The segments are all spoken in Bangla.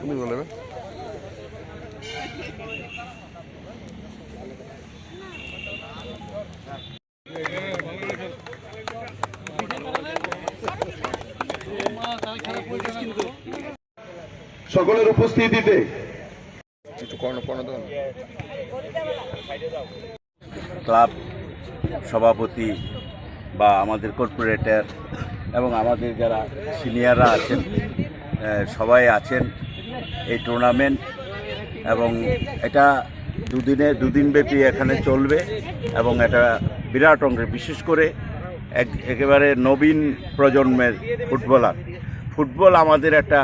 তুমি বলবে সকলের উপস্থিতিতে। ক্লাব সভাপতি বা আমাদের কর্পোরেটর এবং আমাদের যারা সিনিয়ররা আছেন সবাই আছেন। এই টুর্নামেন্ট এবং এটা দুদিনে, দুদিনব্যাপী এখানে চলবে এবং এটা বিরাট অঙ্কের বিশেষ করে এক, একেবারে নবীন প্রজন্মের ফুটবলার। ফুটবল আমাদের একটা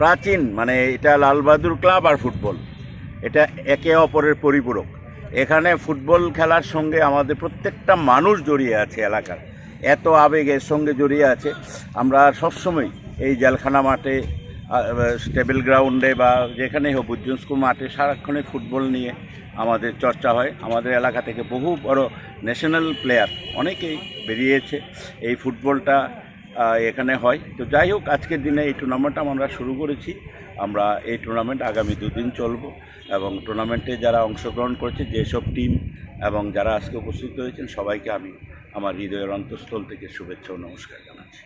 প্রাচীন মানে এটা লালবাহাদুর ক্লাব আর ফুটবল। এটা একে অপরের পরিপূরক। এখানে ফুটবল খেলার সঙ্গে আমাদের প্রত্যেকটা মানুষ জড়িয়ে আছে এলাকার। এত আবেগের সঙ্গে জড়িয়ে আছে। আমরা সবসময় এই জেলখানা মাঠে স্টেবল গ্রাউন্ডে বা যেখানেই হোক উজ্জ্বল স্কুল মাঠে সারাক্ষণে ফুটবল নিয়ে আমাদের চর্চা হয়। আমাদের এলাকা থেকে বহু বড় ন্যাশনাল প্লেয়ার অনেকেই বেরিয়েছে। এই ফুটবলটা এখানে হয়। তো যাই হোক, আজকের দিনে এই টুর্নামেন্টটা আমরা শুরু করেছি। আমরা এই টুর্নামেন্ট আগামী দুদিন চলবো এবং টুর্নামেন্টে যারা অংশগ্রহণ করেছে, যেসব টিম এবং যারা আজকে উপস্থিত হয়েছেন, সবাইকে আমি আমার হৃদয়ের অন্তঃস্থল থেকে শুভেচ্ছা ও নমস্কার জানাচ্ছি।